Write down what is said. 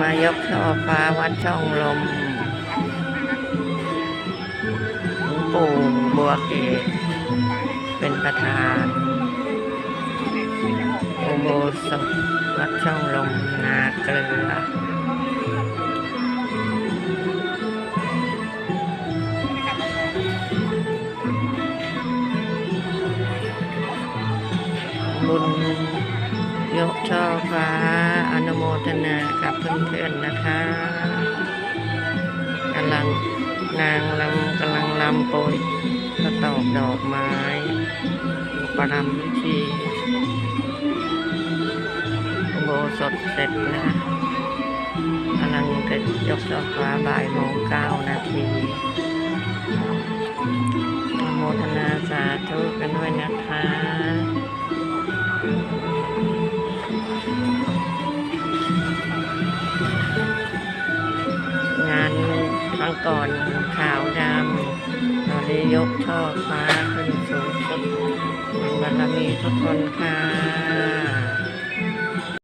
มายกช่อฟ้าวัดช่องลมหลวงปู่บัวเกเป็นประธานอุโบสถวัดช่องลมนาเกลือบุญ ยกช่อฟ้าอนุโมทนากับเพื่อนๆนะคะกำลังนางลำกำลังลำโปรยกระตอกดอกไม้ประรำพิธีโบสถเสร็จนะกำลังจะยกช่อฟ้าบ่ายโมงเก้านาทีอนุโมทนาสาธุกันด้วยนะคะ ครั้งก่อนขาวดำตอนนี้ยกช่อฟ้าขึ้นสูงสุดบารมีทุกคนค่ะ